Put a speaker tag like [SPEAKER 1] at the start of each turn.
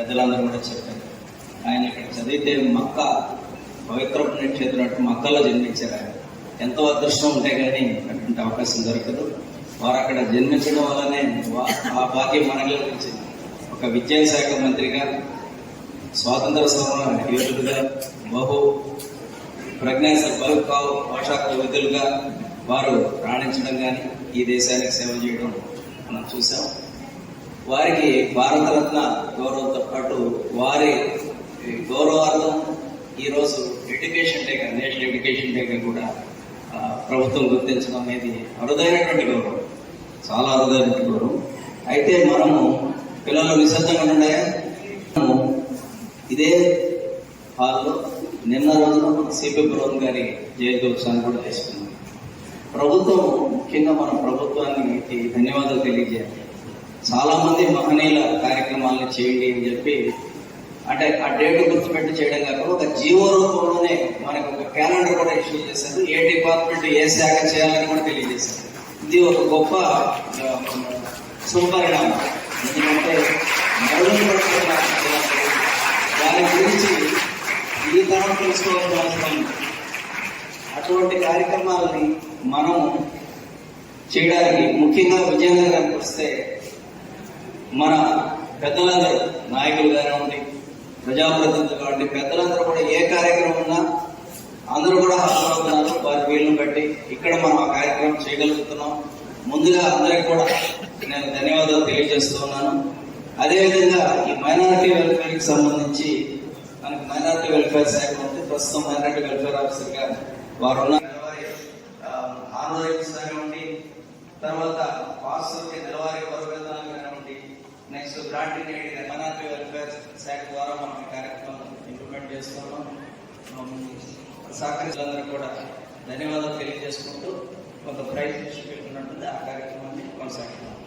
[SPEAKER 1] పెద్దలందరూ కూడా చెప్పారు. ఆయన ఇక్కడ చదివితే మక్క పవిత్ర పుణ్యక్షేత్రం అంటే మక్కలో జన్మించారు ఆయన. ఎంతో అదృష్టం ఉంటే కానీ అటువంటి అవకాశం దొరకదు. వారు అక్కడ జన్మించడం వల్లనే ఆ భాగ్యం మనకి లభించింది. ఒక విద్యాశాఖ మంత్రిగా స్వాతంత్ర సమర యోధుడుగా బహు ప్రజ్ఞాస బలుకావు భాషా కవితులుగా వారు రాణించడం కానీ ఈ దేశానికి సేవ చేయడం మనం చూసాం వారికి భారతరత్న గౌరవంతో పాటు వారి గౌరవార్థం ఈరోజు ఎడ్యుకేషన్ డేగా నేషనల్ ఎడ్యుకేషన్ డేగా కూడా ప్రభుత్వం గుర్తించడం అనేది అరుదైనటువంటి గౌరవం. చాలా అరుదైనటువంటి గౌరవం. అయితే మనము పిల్లలు నిశ్శబ్దంగా ఉన్నాయా? మనము ఇదే హాల్లో నిన్న రోజున సిపి బ్రౌన్ గారి జయంతోత్సవాన్ని కూడా చేసుకున్నాం. ప్రభుత్వం ముఖ్యంగా మన ప్రభుత్వానికి ధన్యవాదాలు తెలియజేయాలి. చాలామంది మహనీయుల కార్యక్రమాలను చేయండి అని చెప్పి అంటే ఆ డేట్ గుర్తుపెట్టి చేయడం కాకుండా ఒక జీవో రూపంలోనే మనకు ఒక క్యాలెండర్ కూడా ఇష్యూ చేశారు. ఏ డిపార్ట్మెంట్ ఏ శాఖ చేయాలని కూడా తెలియజేశారు. ఇది ఒక గొప్ప సుపరిణామం ఎందుకంటే దాని గురించి ఈ తరం తెలుసుకోవాల్సిన అవసరం అటువంటి కార్యక్రమాలని మనం చేయడానికి ముఖ్యంగా విజయనగరానికి వస్తే మన పెద్దలందరూ నాయకులు కానివ్వండి ప్రజాప్రతినిధులు కానివ్వండి పెద్దలందరూ కూడా ఏ కార్యక్రమం ఉన్నా అందరూ కూడా హాజరవుతున్నారు వారి వీళ్ళని బట్టి ఇక్కడ మనం ఆ కార్యక్రమం చేయగలుగుతున్నాం. ముందుగా అందరికి కూడా నేను ధన్యవాదాలు తెలియజేస్తూ ఉన్నాను. అదేవిధంగా ఈ మైనారిటీ వెల్ఫేర్కి సంబంధించి మనకి మైనారిటీ వెల్ఫేర్ శాఖ ఉంది. ప్రస్తుతం మైనారిటీ వెల్ఫేర్ ఆఫీసర్గా వారు ఉన్న ఆంధ్రప్రదేశ్ కానివ్వండి తర్వాత పాస్టర్కి నెలవారీ పరవేతనాలు next grant in aid minority welfare శాఖ ద్వారా మనం ఈ కార్యక్రమం ఇంప్లిమెంట్ చేస్తున్నాం సహకరించాలందరూ కూడా ధన్యవాదాలు తెలియజేసుకుంటూ కొంత ప్రైజ్ ఇష్యూ పెట్టినట్టుంది ఆ కార్యక్రమాన్ని కొనసాగుతున్నాం